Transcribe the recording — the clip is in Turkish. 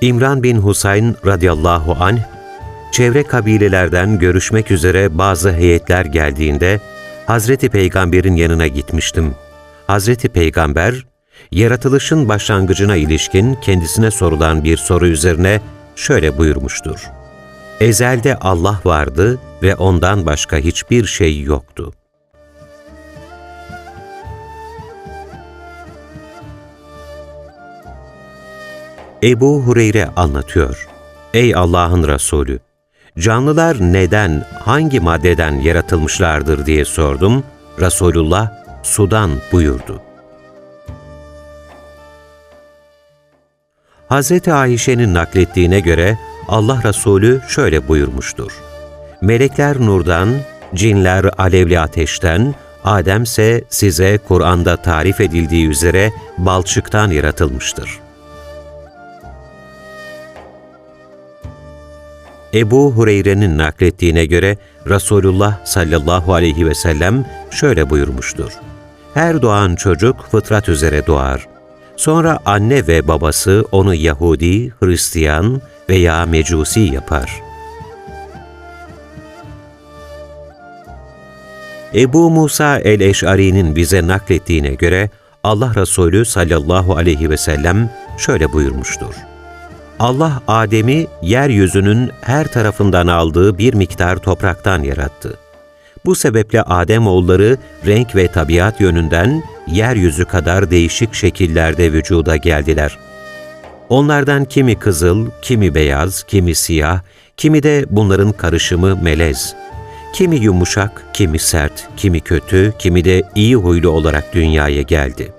İmran bin Husayn radıyallahu anh, çevre kabilelerden görüşmek üzere bazı heyetler geldiğinde Hazreti Peygamber'in yanına gitmiştim. Hazreti Peygamber, yaratılışın başlangıcına ilişkin kendisine sorulan bir soru üzerine şöyle buyurmuştur. Ezelde Allah vardı ve ondan başka hiçbir şey yoktu. Ebu Hureyre anlatıyor. Ey Allah'ın Resulü! Canlılar neden, hangi maddeden yaratılmışlardır diye sordum. Resulullah sudan buyurdu. Hz. Ayşe'nin naklettiğine göre Allah Resulü şöyle buyurmuştur. Melekler nurdan, cinler alevli ateşten, Adem ise size Kur'an'da tarif edildiği üzere balçıktan yaratılmıştır. Ebu Hureyre'nin naklettiğine göre Resulullah sallallahu aleyhi ve sellem şöyle buyurmuştur. Her doğan çocuk fıtrat üzere doğar. Sonra anne ve babası onu Yahudi, Hristiyan veya Mecusi yapar. Ebu Musa el-Eş'ari'nin bize naklettiğine göre Allah Resulü sallallahu aleyhi ve sellem şöyle buyurmuştur. Allah Adem'i yeryüzünün her tarafından aldığı bir miktar topraktan yarattı. Bu sebeple Adem oğulları renk ve tabiat yönünden yeryüzü kadar değişik şekillerde vücuda geldiler. Onlardan kimi kızıl, kimi beyaz, kimi siyah, kimi de bunların karışımı melez. Kimi yumuşak, kimi sert, kimi kötü, kimi de iyi huylu olarak dünyaya geldi.''